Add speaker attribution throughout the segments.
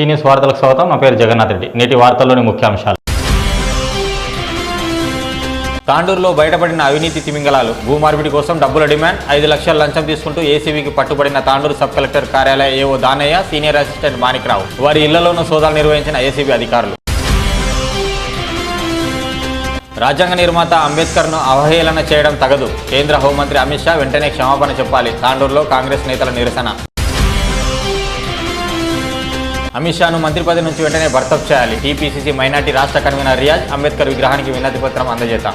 Speaker 1: Seniors వార్తలకు స్వాగతం. నా పేరు జగన్నాథ్ రెడ్డి. నేటి వార్తల్లోని ముఖ్యాంశాలు. తాండూరులో బయటపడిన అవినీతి తిమింగలాలు భూమార్పిడి కోసం డబ్బుల డిమాండ్ ఐదు లక్షల లంచం తీసుకుంటూ ఏసీబీకి పట్టుబడిన తాండూరు సబ్ కలెక్టర్ కార్యాలయ AO Danayya senior assistant Manikrao. వారి ఇళ్ళలోనూ సోదాలు నిర్వహించిన ఏసీబీ అధికారులు. రాజ్యాంగ నిర్మాత అంబేద్కర్ను అవహేళన చేయడం తగదు. కేంద్ర హోంమంత్రి అమిత్ షా వెంటనే క్షమాపణ చెప్పాలి. తాండూరులో కాంగ్రెస్ నేతల నిరసన. అమిత్ షాను మంత్రి పదవి నుంచి వెంటనే బర్తప్ చేయాలి. టీపీసీసీ మైనార్టీ రాష్ట్ర కన్వీనర్ రియాజ్ అంబేద్కర్ విగ్రహానికి వినతి పత్రం అందజేత.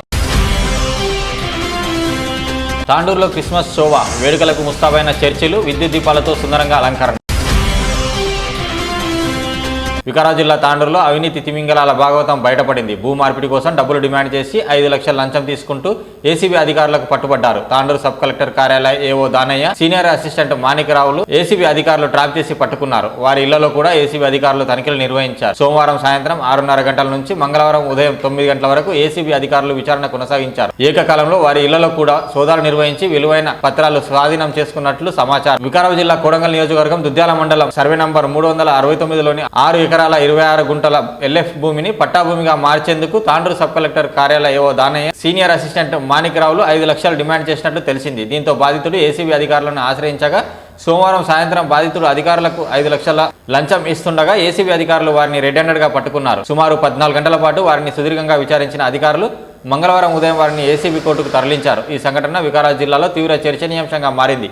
Speaker 1: తాండూరులో క్రిస్మస్ శోభ వేడుకలకు ముస్తాబైన చర్చిలు విద్యుత్ దీపాలతో సుందరంగా అలంకరణ. వికారాబాద్ జిల్లా తాండూరులో అవినీతి తిమింగలాల భాగవతం బయటపడింది. భూ మార్పిడి కోసం డబ్బులు డిమాండ్ చేసి ఐదు లక్షల లంచం తీసుకుంటూ ఏసీబీ అధికారులకు పట్టుబడ్డారు. తాండూరు సబ్ కలెక్టర్ కార్యాలయ ఏవో దానయ్య సీనియర్ అసిస్టెంట్ మాణికరావులు ఏసీబీ అధికారులు ట్రాప్ చేసి పట్టుకున్నారు. వారి ఇళ్ళలో కూడా ఏసీబీ అధికారులు తనిఖీలు నిర్వహించారు. సోమవారం సాయంత్రం ఆరున్నర గంటల నుంచి మంగళవారం ఉదయం తొమ్మిది గంటల వరకు ఏసీబీ అధికారులు విచారణ కొనసాగించారు. ఏకకాలంలో వారి ఇళ్ళలో కూడా సోదాలు నిర్వహించి విలువైన పత్రాలు స్వాధీనం చేసుకున్నట్లు సమాచారం. వికారాబాద్ జిల్లా కొడంగల్ నియోజకవర్గం దుద్యాల మండలం సర్వే నంబర్ మూడు వందల అరవై తొమ్మిదిలోని ఆరు ఎకరాల ఇరవై ఆరు గుంటల ఎల్ఎఫ్ భూమిని పట్టాభూమిగా మార్చేందుకు తాండూరు సబ్ కలెక్టర్ కార్యాలయ ఓ దానయ్య సీనియర్ అసిస్టెంట్ మాణిక్రావులు ఐదు లక్షలు డిమాండ్ చేసినట్లు తెలిసింది. దీంతో బాధితుడు ఏసీబీ అధికారులను ఆశ్రయించగా సోమవారం సాయంత్రం బాధితుడు అధికారులకు ఐదు లక్షల లంచం ఇస్తుండగా ఏసీబీ అధికారులు వారిని రెడ్ హ్యాండెడ్గా పట్టుకున్నారు. సుమారు పద్నాలుగు గంటల పాటు వారిని సుదీర్ఘంగా విచారించిన అధికారులు మంగళవారం ఉదయం వారిని ఏసీబీ కోర్టుకు తరలించారు. ఈ సంఘటన వికారాబాద్ జిల్లాలో తీవ్ర చర్చనీయాంశంగా మారింది.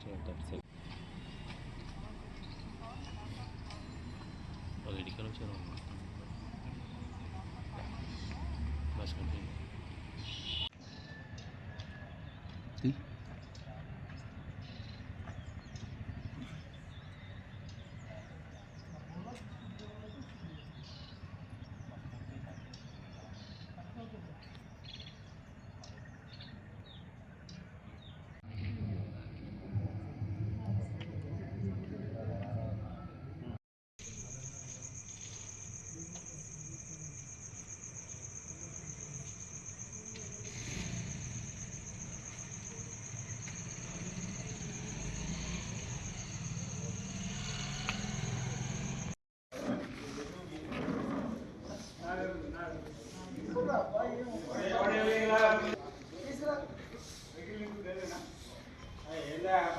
Speaker 2: जाए कट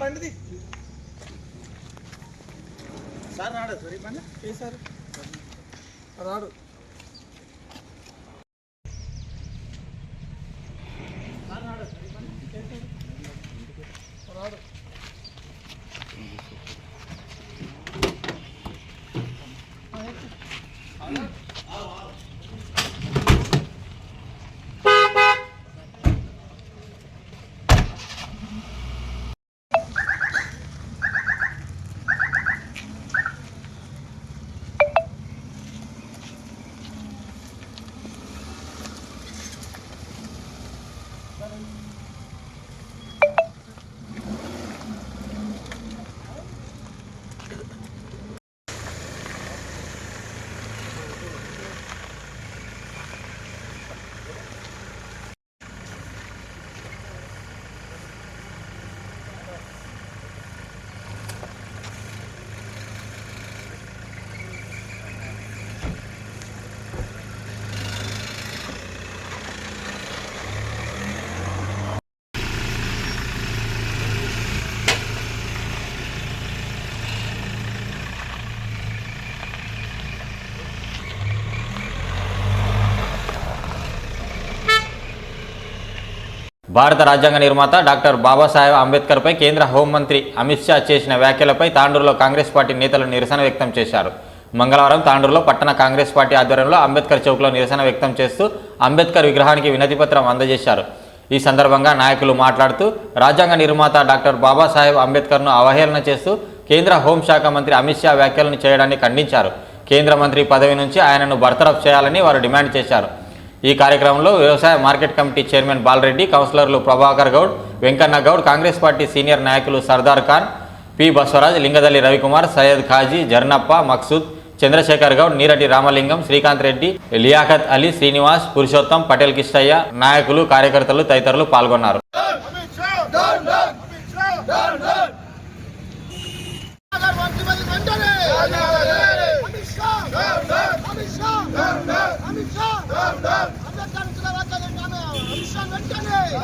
Speaker 3: బండిది. సార్ నాడు సార్ ఈ బండి. ఏ సార్? రాడు.
Speaker 1: সুন্দর భారత రాజ్యాంగ నిర్మాత డాక్టర్ బాబాసాహెబ్ అంబేద్కర్పై కేంద్ర హోంమంత్రి అమిత్ షా చేసిన వ్యాఖ్యలపై తాండూరులో కాంగ్రెస్ పార్టీ నేతలు నిరసన వ్యక్తం చేశారు. మంగళవారం తాండూరులో పట్టణ కాంగ్రెస్ పార్టీ ఆధ్వర్యంలో అంబేద్కర్ చౌక్లో నిరసన వ్యక్తం చేస్తూ అంబేద్కర్ విగ్రహానికి వినతిపత్రం అందజేశారు. ఈ సందర్భంగా నాయకులు మాట్లాడుతూ రాజ్యాంగ నిర్మాత డాక్టర్ బాబాసాహెబ్ అంబేద్కర్ను అవహేళన చేస్తూ కేంద్ర హోంశాఖ మంత్రి అమిత్ షా వ్యాఖ్యలను చేయడాన్ని ఖండించారు. కేంద్ర మంత్రి పదవి నుంచి ఆయనను బర్తరఫ్ చేయాలని వారు డిమాండ్ చేశారు. ఈ కార్యక్రమంలో వ్యవసాయ మార్కెట్ కమిటీ చైర్మన్ బాలరెడ్డి కౌన్సిలర్లు Prabhakar Goud Venkanna Goud Congress party senior నాయకులు సర్దార్ ఖాన్ పి బస్వరాజ్ లింగదల్లి రవికుమార్ సయ్యద్ ఖాజీ జర్నప్ప మక్సూద్ చంద్రశేఖర్ గౌడ్ నీరటి రామలింగం శ్రీకాంత్ రెడ్డి లియాఖత్ అలీ శ్రీనివాస్ పురుషోత్తం పటేల్ కిష్టయ్య నాయకులు కార్యకర్తలు తదితరులు పాల్గొన్నారు
Speaker 3: వెంటనే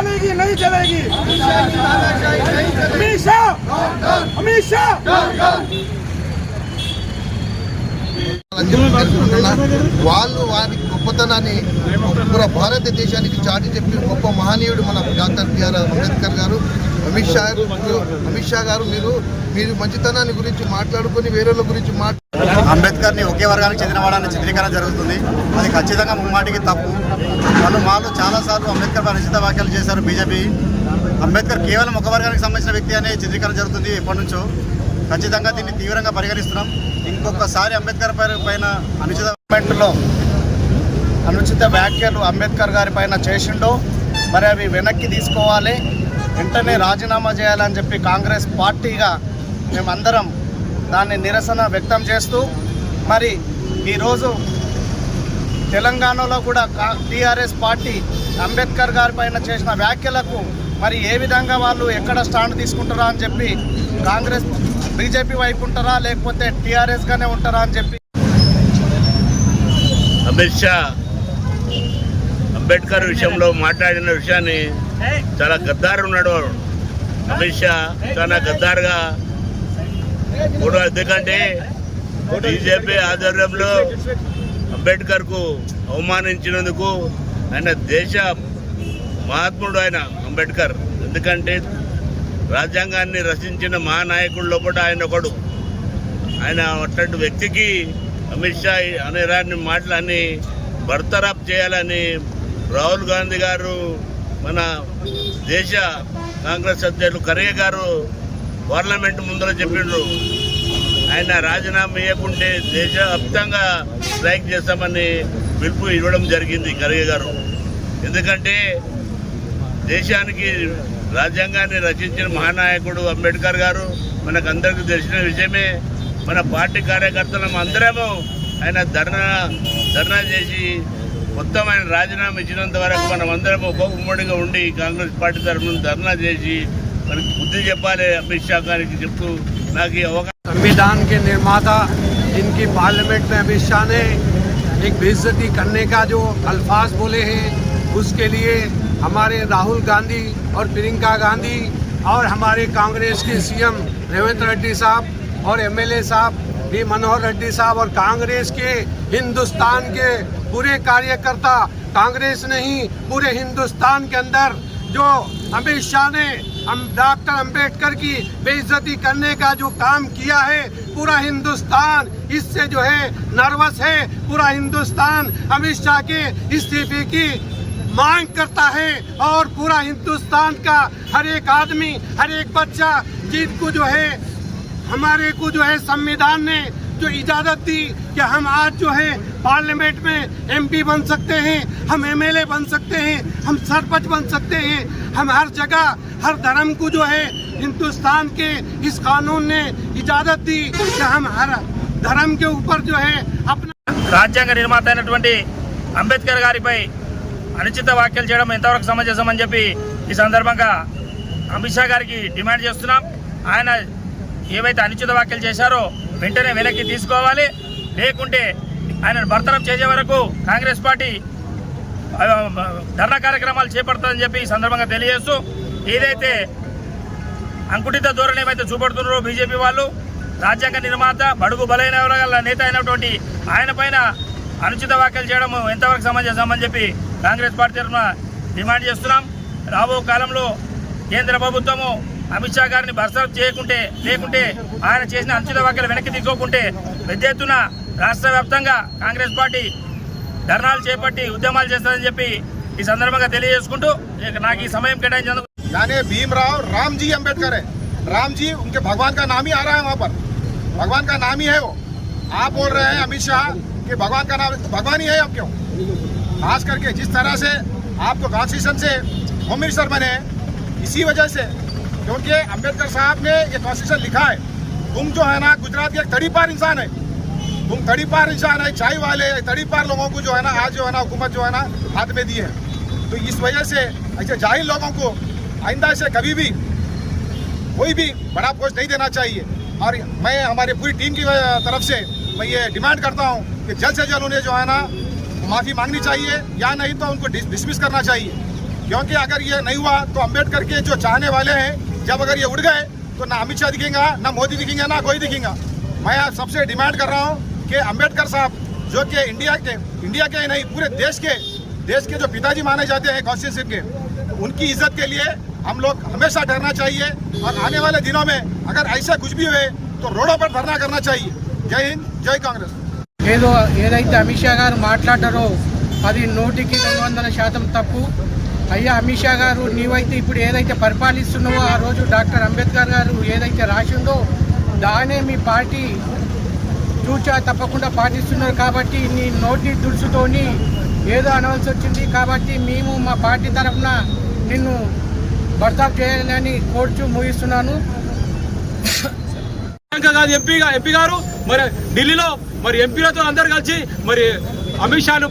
Speaker 3: चलेगी नहीं चलेगी अमित शाह अमित शाह
Speaker 4: వాళ్ళు వారి గొప్పతనాన్ని మన భారతదేశానికి చాటి చెప్పిన గొప్ప మహనీయుడు మన డాక్టర్ బిఆర్ అంబేద్కర్ గారు అమిత్ షా అమిత్ షా గారు మీరు మీరు మంచితనాన్ని గురించి మాట్లాడుకొని వేరేల గురించి మాట్లాడు
Speaker 5: అంబేద్కర్ని ఒకే వర్గానికి చెందినవాడని చిత్రీకరణ జరుగుతుంది. అది ఖచ్చితంగా ముమ్మాటికి తప్పు. వాళ్ళు మాలో చాలాసార్లు అంబేద్కర్ పై వ్యాఖ్యలు చేశారు బీజేపీ. అంబేద్కర్ కేవలం ఒక వర్గానికి సంబంధించిన వ్యక్తి అనే చిత్రీకరణ జరుగుతుంది ఎప్పటి నుంచో ఖచ్చితంగా దీన్ని తీవ్రంగా పరిగణిస్తున్నాం. ఇంకొకసారి అంబేద్కర్ పైన అనుచిత
Speaker 6: అనుచిత వ్యాఖ్యలు అంబేద్కర్ గారి పైన చేసిండో మరి అవి వెనక్కి తీసుకోవాలి. వెంటనే రాజీనామా చేయాలని చెప్పి కాంగ్రెస్ పార్టీగా మేమందరం దాన్ని నిరసన వ్యక్తం చేస్తూ మరి ఈరోజు తెలంగాణలో కూడా టీఆర్ఎస్ పార్టీ అంబేద్కర్ గారి పైన చేసిన వ్యాఖ్యలకు మరి ఏ విధంగా వాళ్ళు ఎక్కడ స్టాండ్ తీసుకుంటారా అని చెప్పి కాంగ్రెస్ బీజేపీ వైపు ఉంటారా లేకపోతే టీఆర్ఎస్గానే ఉంటారా అని చెప్పి
Speaker 7: అమిత్ షా అంబేద్కర్ విషయంలో మాట్లాడిన విషయాన్ని చాలా గద్దారు ఉన్నాడు అమిత్ షా చాలా గద్దారుగా కూడా ఎందుకంటే బీజేపీ ఆధ్వర్యంలో అంబేద్కర్కు అవమానించినందుకు ఆయన దేశ మహాత్ముడు ఆయన అంబేద్కర్. ఎందుకంటే రాజ్యాంగాన్ని రచించిన మహానాయకుడు లోపల ఆయన ఒకడు. ఆయన అట్లాంటి వ్యక్తికి అమిత్ షా అనే రాని మాటలన్నీ బర్తరాప్ చేయాలని రాహుల్ గాంధీ గారు మన దేశ కాంగ్రెస్ అధ్యక్షులు ఖర్గే గారు పార్లమెంట్ ముందర చెప్పిండ్రు. ఆయన రాజీనామా ఇవ్వకుంటే దేశవ్యాప్తంగా స్ట్రైక్ చేస్తామని పిలుపు ఇవ్వడం జరిగింది ఖర్గే గారు. ఎందుకంటే దేశానికి రాజ్యాంగాన్ని రచించిన మహానాయకుడు అంబేద్కర్ గారు మనకు అందరికీ తెలిసిన విషయమే. మన పార్టీ కార్యకర్తలం అందరము ఆయన ధర్నా ధర్నా చేసి మొత్తం ఆయన రాజీనామా ఇచ్చినంత వరకు మనం అందరం ఒక ఉమ్మడిగా ఉండి కాంగ్రెస్ పార్టీ తరఫున ధర్నా చేసి మనకి బుద్ధి చెప్పాలి అమిత్ షా గారికి చెప్తూ నాకు ఈ అవకాశం
Speaker 8: संविधान के निर्माता जिनकी पार्लियामेंट में अमित शाह ने एक बेइज्जती करने का जो अल्फाज बोले हैं उसके लिए हमारे राहुल गांधी और प्रियंका गांधी और हमारे कांग्रेस के सीएम रेवंत रेड्डी साहब और एमएलए साहब भी मनोहर रेड्डी साहब और कांग्रेस के हिंदुस्तान के पूरे कार्यकर्ता कांग्रेस नहीं पूरे हिंदुस्तान के अंदर, जो अमित शाह ने डॉक्टर अंबेडकर की बेइज्जती करने का जो काम किया है, पूरा हिंदुस्तान इससे जो है नर्वस है, पूरा हिंदुस्तान अमित शाह के इस्तीफे की मांग करता है और पूरा हिंदुस्तान का हर एक आदमी, हर एक बच्चा, जिनको जो है, हमारे को जो है संविधान ने जो इजाजत दी कि हम आज जो है पार्लियामेंट में एमपी बन सकते हैं हम एमएलए बन सकते हैं हम सरपंच बन सकते हैं हम हर जगह हर धर्म को जो है हिंदुस्तान के इस कानून ने इजाजत दी कि हम हर धर्म के ऊपर जो है अपना
Speaker 9: రాజ్యాంగ నిర్మాత అయినటువంటి అంబేద్కర్ గారిపై అనుచిత వ్యాఖ్యలు చేయడం ఎంతవరకు సమంజసం అని చెప్పి ఈ సందర్భంగా అమిత్ షా గారికి డిమాండ్ చేస్తున్నాం ఆయన ఏవైతే అనుచిత వ్యాఖ్యలు చేశారో వెంటనే వెనక్కి తీసుకోవాలి. లేకుంటే ఆయనను భర్తనం చేసే వరకు కాంగ్రెస్ పార్టీ ధర్నా కార్యక్రమాలు చేపడతారని చెప్పి ఈ సందర్భంగా తెలియజేస్తూ ఏదైతే అంకుటిత ధోరణి ఏమైతే చూపడుతున్నారో బీజేపీ వాళ్ళు రాజ్యాంగ నిర్మాత బడుగు బలైన వర్గాల నేత అయినటువంటి ఆయన పైన అనుచిత వ్యాఖ్యలు చేయడం ఎంతవరకు సమంజసమని చెప్పి కాంగ్రెస్ పార్టీ తరఫున డిమాండ్ చేస్తున్నాం. రాబో కాలంలో కేంద్ర ప్రభుత్వము అమిత్ షా గారిని బర్సరఫ్ చేయకుంటే లేకుంటే ఆయన చేసిన అనుచిత వ్యాఖ్యలు వెనక్కి తీసుకోకుంటే పెద్ద ఎత్తున రాష్ట్ర వ్యాప్తంగా కాంగ్రెస్ పార్టీ ధర్నాలు చేపట్టి ఉద్యమాలు చేస్తారని చెప్పి ఈ సందర్భంగా తెలియజేసుకుంటూ ఇక నాకు ఈ సమయం కేటాయించినందుకు
Speaker 10: यानी भीमराव राम जी अम्बेडकर है राम जी उनके भगवान का नाम ही आ रहा है वहाँ पर भगवान का नाम ही है वो आप बोल रहे हैं अमित शाह कि भगवान का नाम भगवान ही है अब क्यों खास करके जिस तरह से आपको कॉन्स्टिट्यूशन से होम मिनिस्टर बने हैं, इसी वजह से क्योंकि अंबेडकर साहब ने ये कॉन्स्टिट्यूशन लिखा है। तुम जो है ना, गुजरात के एक तड़ी पार इंसान है। तुम तड़ी पार इंसान है, चाय वाले तड़ी पार लोगों को जो है ना, आज जो है ना, हुकूमत जो है ना, हाथ में दी है। तो इस वजह से, ऐसे ज़ाहिर लोगों को आइंदा से कभी भी, कोई भी बड़ा पोस्ट नहीं देना चाहिए। और मैं, हमारी पूरी टीम की तरफ़ से मैं ये डिमांड करता हूँ कि जल्द से जल्द उन्हें जो है ना, माफ़ी मांगनी चाहिए, या नहीं तो उनको डिसमिस करना चाहिए। क्योंकि अगर ये नहीं हुआ तो अंबेडकर के जो चाहने वाले हैं जब अगर ये उड़ गए तो ना अमित शाह दिखेगा ना मोदी दिखेंगे ना कोई दिखेगा मैं आप सबसे डिमांड कर रहा हूँ कि अम्बेडकर साहब जो कि इंडिया के इंडिया के ही नहीं पूरे देश के देश के जो पिताजी माने जाते हैं कॉन्स्टिट्यूशन के उनकी इज्जत के लिए हम लोग हमेशा डरना चाहिए और आने वाले दिनों में अगर ऐसा कुछ भी हुए तो रोडों पर धरना करना चाहिए जय हिंद जय कांग्रेस
Speaker 8: ఏదో ఏదైతే అమిత్ షా గారు మాట్లాడారో అది నూటికి రెండు వందల శాతం తప్పు. అయ్యా అమిత్ షా గారు నీవైతే ఇప్పుడు ఏదైతే పరిపాలిస్తున్నావో ఆ రోజు డాక్టర్ అంబేద్కర్ గారు ఏదైతే రాసిందో దానే మీ పార్టీ చూచా తప్పకుండా పాటిస్తున్నారు కాబట్టి నీ నోటి దుడుసుతోని ఏదో అనవలసి వచ్చింది కాబట్టి మేము మా పార్టీ తరఫున నిన్ను బర్తాప్ చేయాలని కోర్చు ముగిస్తున్నాను.
Speaker 11: కాదు ఎంపీగా ఎంపీ ఎంపీ గారు మరి ఢిల్లీలో మరి ఎంపీలతో అందరు కలిసి మరి అమిత్ షాను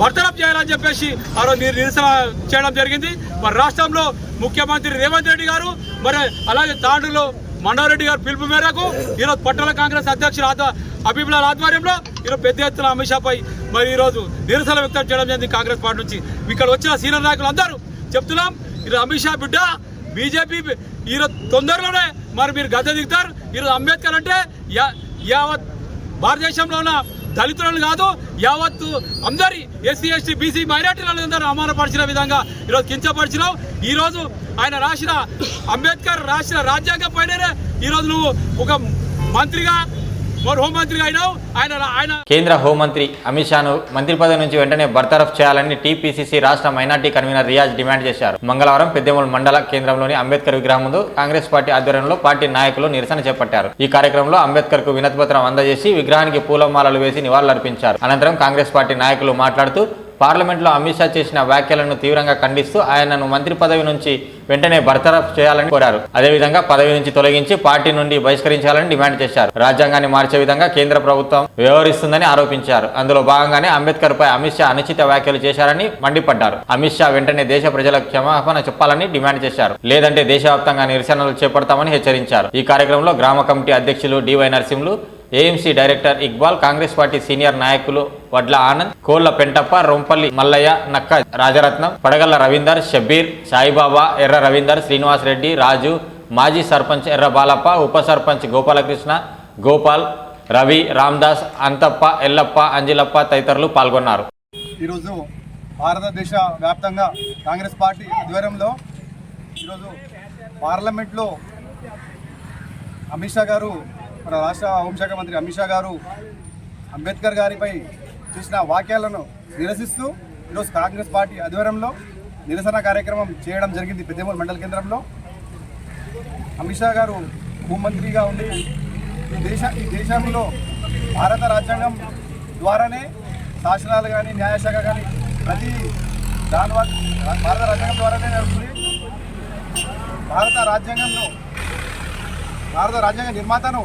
Speaker 11: బర్తరఫ్ చేయాలని చెప్పేసి ఆ రోజు నిరసన చేయడం జరిగింది. మరి రాష్ట్రంలో ముఖ్యమంత్రి రేవంత్ రెడ్డి గారు మరి అలాగే తాండ్రులో మండారెడ్డి గారు పిలుపు మేరకు ఈరోజు పట్టణ కాంగ్రెస్ అధ్యక్షులు ఆధ్వ అభిప్రాయాల ఆధ్వర్యంలో ఈరోజు పెద్ద ఎత్తున అమిత్ షాపై మరి ఈరోజు నిరసన వ్యక్తం చేయడం జరిగింది కాంగ్రెస్ పార్టీ నుంచి. ఇక్కడ వచ్చిన సీనియర్ నాయకులు అందరూ చెప్తున్నాం ఈరోజు అమిత్ షా బిడ్డ బీజేపీ ఈరోజు తొందరలోనే మరి మీరు గద్దె దిగుతారు. ఈరోజు అంబేద్కర్ అంటే యా- యావత్ భారతదేశంలో ఉన్న దళితులను కాదు యావత్ అందరి ఎస్సీ ఎస్టీ బీసీ మైనార్టీలను అందరూ అవమానపరిచిన విధంగా ఈరోజు కించపరిచినావు. ఈరోజు ఆయన రాసిన అంబేద్కర్ రాసిన రాజ్యాంగం పైననే ఈరోజు నువ్వు ఒక మంత్రిగా
Speaker 1: కేంద్ర హోంమంత్రి అమిత్ షాను మంత్రి పదవి నుంచి వెంటనే బర్తరఫ్ చేయాలని టీపీసీసీ రాష్ట్ర మైనార్టీ కన్వీనర్ రియాజ్ డిమాండ్ చేశారు. మంగళవారం పెద్దెమూలు మండల కేంద్రంలోని అంబేద్కర్ విగ్రహం ముందు కాంగ్రెస్ పార్టీ ఆధ్వర్యంలో పార్టీ నాయకులు నిరసన చేపట్టారు. ఈ కార్యక్రమంలో అంబేద్కర్కు వినతిపత్రం అందజేసి విగ్రహానికి పూలమాలలు వేసి నివాళులర్పించారు. అనంతరం కాంగ్రెస్ పార్టీ నాయకులు మాట్లాడుతూ పార్లమెంట్లో అమిత్ షా చేసిన వ్యాఖ్యలను తీవ్రంగా ఖండిస్తూ ఆయనను మంత్రి పదవి నుంచి వెంటనే బర్తరఫ్ చేయాలని కోరారు. అదేవిధంగా పదవి నుంచి తొలగించి పార్టీ నుండి బహిష్కరించాలని డిమాండ్ చేశారు. రాజ్యాంగాన్ని మార్చే విధంగా కేంద్ర ప్రభుత్వం వ్యవహరిస్తుందని ఆరోపించారు. అందులో భాగంగానే అంబేద్కర్ పై అమిత్ షా అనుచిత వ్యాఖ్యలు చేశారని మండిపడ్డారు. అమిత్ షా వెంటనే దేశ ప్రజలకు క్షమాపణ చెప్పాలని డిమాండ్ చేశారు. లేదంటే దేశవ్యాప్తంగా నిరసనలు చేపడతామని హెచ్చరించారు. ఈ కార్యక్రమంలో గ్రామ కమిటీ అధ్యక్షులు DY Narasimhulu AMC director Iqbal Congress party senior నాయకులు వడ్ల ఆనంద్ కోళ్ళ పెంటప్ప రొంపల్లి మల్లయ్య నక్క రాజరత్నం పడగల్ల రవీందర్ షబీర్ సాయిబాబా ఎర్ర రవీందర్ శ్రీనివాస్ రెడ్డి రాజు మాజీ సర్పంచ్ ఎర్ర బాలప్ప ఉప సర్పంచ్ గోపాలకృష్ణ గోపాల్ రవి రామ్దాస్ అంతప్ప ఎల్లప్ప అంజిలప్ప తదితరులు పాల్గొన్నారు.
Speaker 6: ఈరోజు భారతదేశ వ్యాప్తంగా కాంగ్రెస్ పార్టీ ఆధ్వర్యంలో ఈరోజు పార్లమెంట్లో అమిత్ షా గారు మన రాష్ట్ర హోంశాఖ మంత్రి అమిత్ షా గారు అంబేద్కర్ గారిపై చేసిన వాక్యాలను నిరసిస్తూ ఈరోజు కాంగ్రెస్ పార్టీ ఆధ్వర్యంలో నిరసన కార్యక్రమం చేయడం జరిగింది పెద్దమూరు మండల కేంద్రంలో. అమిత్ షా గారు హోంమంత్రిగా ఉండి ఈ దేశ ఈ దేశంలో భారత రాజ్యాంగం ద్వారానే శాసనాలు కానీ న్యాయశాఖ కానీ ప్రతి దాని భారత రాజ్యాంగం ద్వారానే నడుస్తుంది భారత రాజ్యాంగంలో భారత రాజ్యాంగ నిర్మాతను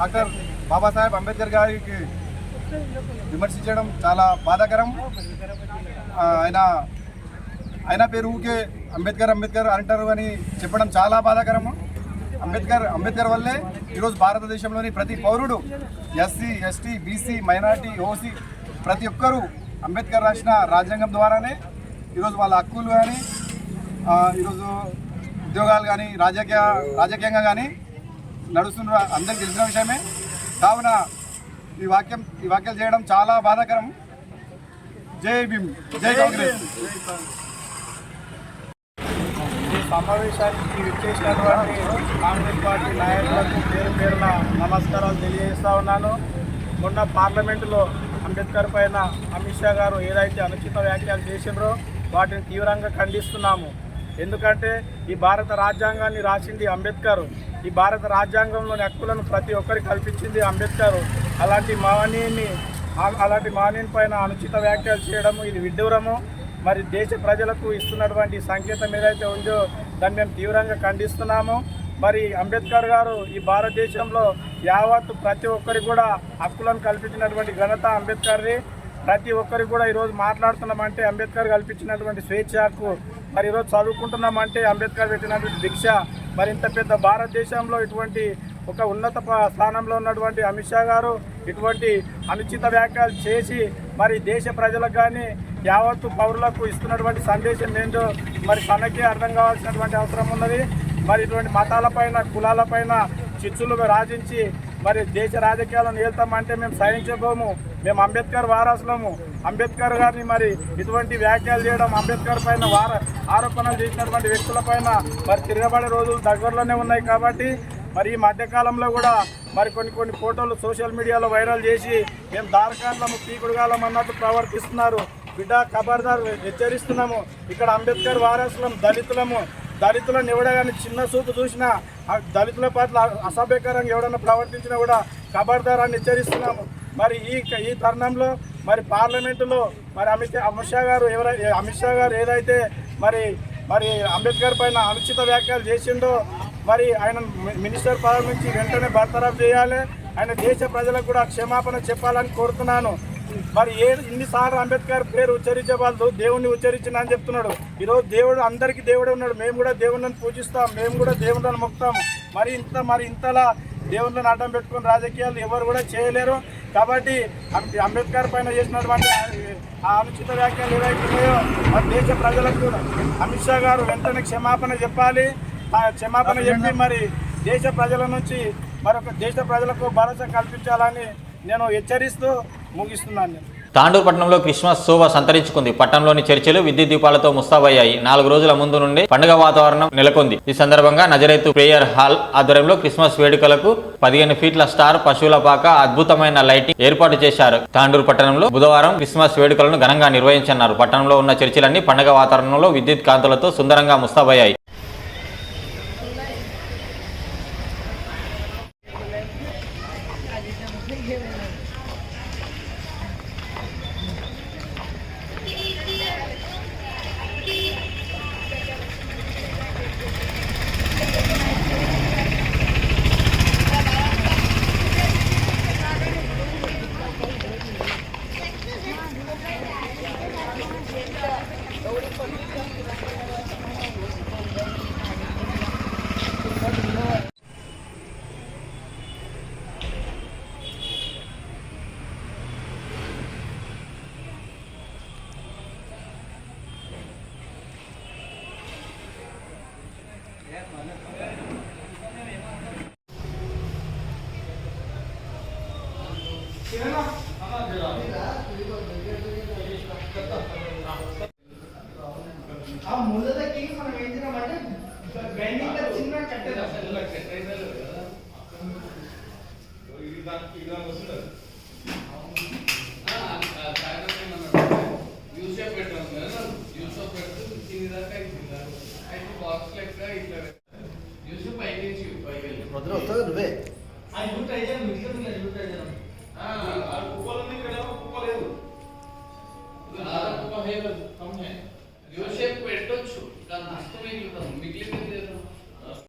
Speaker 6: డాక్టర్ బాబాసాహెబ్ అంబేద్కర్ గారికి విమర్శించడం చాలా బాధాకరం. ఆయన ఆయన పేరుకే అంబేద్కర్ అంబేద్కర్ అంటారు అని చెప్పడం చాలా బాధాకరము అంబేద్కర్ అంబేద్కర్ వల్లే ఈరోజు భారతదేశంలోని ప్రతి పౌరుడు SC ST BC minority OC ప్రతి ఒక్కరూ అంబేద్కర్ రాసిన రాజ్యాంగం ద్వారానే ఈరోజు వాళ్ళ హక్కులు కానీ ఈరోజు ఉద్యోగాలు కానీ రాజకీయ రాజకీయంగా కానీ నడుస్తున్న అందరికీ తెలిసిన విషయమే. కావున ఈ వాక్యం ఈ వ్యాఖ్యలు చేయడం చాలా బాధాకరం. జై భీమ్ జై కాంగ్రెస్. ఈ సమావేశానికి విచ్చేసినటువంటి కాంగ్రెస్ పార్టీ నాయకులకు పేరు పేరున నమస్కారాలు తెలియజేస్తా ఉన్నాను. మొన్న పార్లమెంటులో అంబేద్కర్ పైన అమిత్ షా గారు ఏదైతే అనుచిత వ్యాఖ్యలు చేసిండ్రో వాటిని తీవ్రంగా ఖండిస్తున్నాము. ఎందుకంటే ఈ భారత రాజ్యాంగాన్ని రాసింది అంబేద్కర్. ఈ భారత రాజ్యాంగంలోని హక్కులను ప్రతి ఒక్కరికి కల్పించింది అంబేద్కర్. అలాంటి మహనీయుని అలాంటి మహనీయుని పైన అనుచిత వ్యాఖ్యలు చేయడము ఇది విడ్డూరము. మరి దేశ ప్రజలకు ఇస్తున్నటువంటి సంకేతం ఏదైతే ఉందో దాన్ని మేము తీవ్రంగా ఖండిస్తున్నాము. మరి అంబేద్కర్ గారు ఈ భారతదేశంలో యావత్తు ప్రతి ఒక్కరికి కూడా హక్కులను కల్పించినటువంటి ఘనత అంబేద్కర్ది. ప్రతి ఒక్కరికి కూడా ఈరోజు మాట్లాడుతున్నామంటే అంబేద్కర్ కల్పించినటువంటి స్వేచ్ఛ హక్కు మరి ఈరోజు చదువుకుంటున్నామంటే అంబేద్కర్ పెట్టినటువంటి దీక్ష మరి ఇంత పెద్ద భారతదేశంలో ఇటువంటి ఒక ఉన్నత స్థానంలో ఉన్నటువంటి అమిత్ షా గారు ఇటువంటి అనుచిత వ్యాఖ్యలు చేసి మరి దేశ ప్రజలకు కానీ యావత్తు పౌరులకు ఇస్తున్నటువంటి సందేశం ఏంటో మరి తనకే అర్థం కావాల్సినటువంటి అవసరం ఉన్నది. మరి ఇటువంటి మతాలపైన కులాలపైన చిచ్చులు రాజించి మరి దేశ రాజకీయాలను ఏళ్తామంటే మేము సహించబోము. మేము అంబేద్కర్ వారసులము. అంబేద్కర్ గారిని మరి ఇటువంటి వ్యాఖ్యలు చేయడం అంబేద్కర్ పైన వార ఆరోపణలు చేసినటువంటి వ్యక్తుల పైన మరి తిరగబడే రోజులు దగ్గరలోనే ఉన్నాయి కాబట్టి మరి ఈ మధ్యకాలంలో కూడా మరి కొన్ని కొన్ని ఫోటోలు సోషల్ మీడియాలో వైరల్ చేసి మేము దారకాండ్లము పీకుడుగాలం అన్నట్టు ప్రవర్తిస్తున్నారు. బిడ్డ ఖబర్దార్ హెచ్చరిస్తున్నాము. ఇక్కడ అంబేద్కర్ వారసులం దళితులము. దళితులను ఎవడగానే చిన్న చూపు చూసినా దళితుల పట్ల అసభ్యకరంగా ఎవడన్నా ప్రవర్తించినా కూడా ఖబర్దారాన్ని హెచ్చరిస్తున్నాము. మరి ఈ ఈ తరుణంలో మరి పార్లమెంటులో మరి అమిత్ అమిత్ షా గారు ఎవరైతే అమిత్ షా గారు ఏదైతే మరి మరి అంబేద్కర్ పైన అనుచిత వ్యాఖ్యలు చేసిండో మరి ఆయన మినిస్టర్ పదవి నుంచి వెంటనే బర్తరఫ్ చేయాలి. ఆయన దేశ ప్రజలకు కూడా క్షమాపణ చెప్పాలని కోరుతున్నాను. మరి ఏ ఇన్నిసార్లు అంబేద్కర్ పేరు ఉచ్చరించే వాళ్ళు దేవుణ్ణి ఉచ్చరించిన అని చెప్తున్నాడు. ఈరోజు దేవుడు అందరికీ దేవుడే ఉన్నాడు. మేము కూడా దేవుళ్ళని పూజిస్తాం. మేము కూడా దేవుళ్ళని మొక్కుతాం. మరి ఇంత మరి ఇంతలా దేవుళ్ళని అడ్డం పెట్టుకుని రాజకీయాలు ఎవరు కూడా చేయలేరు. కాబట్టి అంబేద్కర్ పైన చేసినటువంటి ఆ- అనుచిత వ్యాఖ్యలు ఏవైతున్నాయో మరి దేశ ప్రజలకు అమిత్ షా గారు వెంటనే క్షమాపణ చెప్పాలి. క్షమాపణ చెప్పి మరి దేశ ప్రజల నుంచి మరొక దేశ ప్రజలకు భరోసా కల్పించాలని నేను హెచ్చరిస్తూ ముగిస్తున్నాను. నేను
Speaker 1: తాండూరు పట్టణంలో క్రిస్మస్ శోభ సంతరించుకుంది. పట్టణంలోని చర్చిలు విద్యుత్ దీపాలతో ముస్తాబయ్యాయి. నాలుగు రోజుల ముందు నుండి పండుగ వాతావరణం నెలకొంది. ఈ సందర్భంగా నజరైతు ప్రేయర్ హాల్ ఆధ్వర్యంలో క్రిస్మస్ వేడుకలకు పదిహేను ఫీట్ల స్టార్ పశువుల పాక అద్భుతమైన లైటింగ్ ఏర్పాటు చేశారు. తాండూరు పట్టణంలో బుధవారం క్రిస్మస్ వేడుకలను ఘనంగా నిర్వహించన్నారు పట్టణంలో ఉన్న చర్చిలన్నీ పండుగ వాతావరణంలో విద్యుత్ కాంతులతో సుందరంగా ముస్తాబయ్యాయి.
Speaker 12: నువ్వే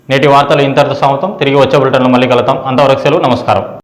Speaker 1: నేటి వార్తలు ఇంతటితో సమాప్తం. తిరిగి వచ్చే బులెటిన్లో మళ్ళీ కలుద్దాం. అంతవరకు సెలవు నమస్కారం.